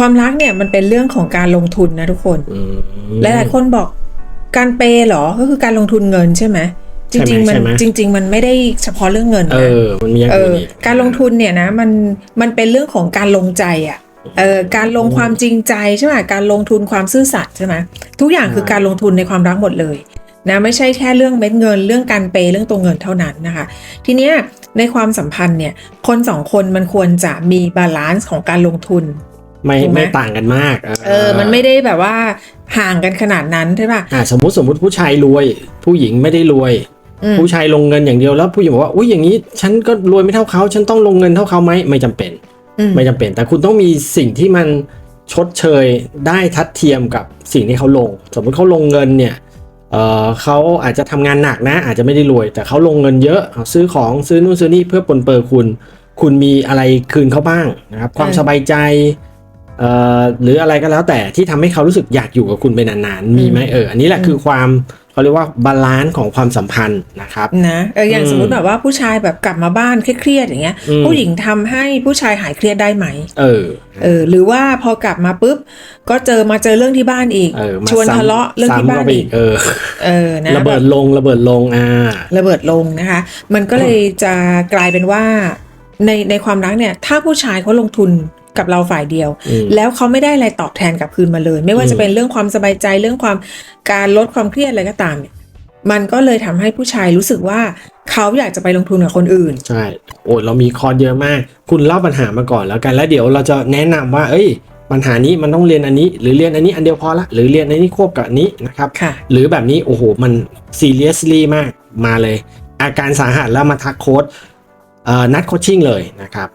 ความรักเนี่ยมันเป็นเรื่องของการลงทุนนะทุกคนอืมหลายๆคนบอกการเปย์เหรอก็คือการลงทุนเงินใช่ไหมจใช่ไหมริงๆมันใช่ไหมจริง ๆ มันไม่ได้เฉพาะเรื่องเงินเอนะอมันมีอย่างเออื่อนอีกการลงทุนเนี่ยนะมันมันเป็นเรื่องของการลงใจอะเออการลงความจริงใจใช่ไหมการลงทุนความซื่อสัตย์ใช่ไหมทุกอย่างคือการลงทุนในความรักหมดเลยนะไม่ใช่แค่เรื่องเม็ดเงินเรื่องการเปย์เรื่องตัวเงินเท่านั้นนะคะ ทีเนี้ยในความสัมพันธ์เนี่ยคนสองคนมันควรจะมีบาลานซ์ของการลงทุน ไม่ถูกไหม ไม่ต่างกันมากเออ มันไม่ได้แบบว่าห่างกันขนาดนั้นใช่ป่ะอ่าสมมติสมมติผู้ชายรวย ผู้หญิงไม่ได้รวย อืมผู้ชายลงเงินอย่างเดียวแล้วผู้หญิงบอกว่าอุ้ยอย่างนี้ ฉันก็รวยไม่เท่าเขา ฉันต้องลงเงินเท่าเขาไหมไม่จำเป็น อืมไม่จำเป็น แต่คุณต้องมีสิ่งที่มันชดเชยได้ทัดเทียมกับสิ่งที่เขาลง สมมติเขาลงเงินเนี่ยเออเขาอาจจะทำงานหนักนะ อาจจะไม่ได้รวย แต่เขาลงเงินเยอะเอาซื้อของซื้อนู่นซื้อนี่เพื่อปลนเปือคุณ คุณมีอะไรคืนเขาบ้างนะครับ ความสบายใจเอ่อ หรืออะไรก็แล้วแต่ที่ทำให้เขารู้สึกอยากอยู่กับคุณไปนานๆ มีไหมเอออันนี้แหละคือความเขาเรียกว่าบาลานซ์ของความสัมพันธ์นะครับนะเอออย่างอืมสมมติแบบว่าผู้ชายแบบกลับมาบ้านเครียดๆอย่างเงี้ยอืมผู้หญิงทำให้ผู้ชายหายเครียดได้ไหม เออเออ หรือว่าพอกลับมาปุ๊บ ก็เจอมาเจอเรื่องที่บ้านอีกเออมาชวนซ้ำทะเลาะเรื่องที่ซ้ำบ้านเข้ไปอีกเออเออนะระเบิดลงระเบิดลงอ่าระเบิดลงนะคะ มันก็เลยจะกลายเป็นว่าในในความรักเนี่ย ถ้าผู้ชายเขาลงทุน กับเราฝ่ายเดียวอืมแล้วเขาไม่ได้อะไรตอบแทนกลับคืนมาเลย ไม่ว่าอืมจะเป็นเรื่องความสบายใจเรื่องความการลดความเครียดอะไรก็ตามเนี่ยมันก็เลยทำให้ผู้ชายรู้สึกว่าเขาอยากจะไปลงทุนกับคนอื่น ใช่ โอ้ยเรามีคอร์สเยอะมาก คุณเล่าปัญหามาก่อนแล้วกันแล้วเดี๋ยวเราจะแนะนำว่า เอ้ย ปัญหานี้มันต้องเรียนอันนี้ หรือเรียนอันนี้อันเดียวพอละหรือเรียนอันนี้ควบกับอันนี้นะครับค่ะหรือแบบนี้โอ้โหมัน seriously มากมาเลย อาการสาหัสแล้วมาทักโค้ดเอ่อนัดโคชชิ่งเลยนะครับ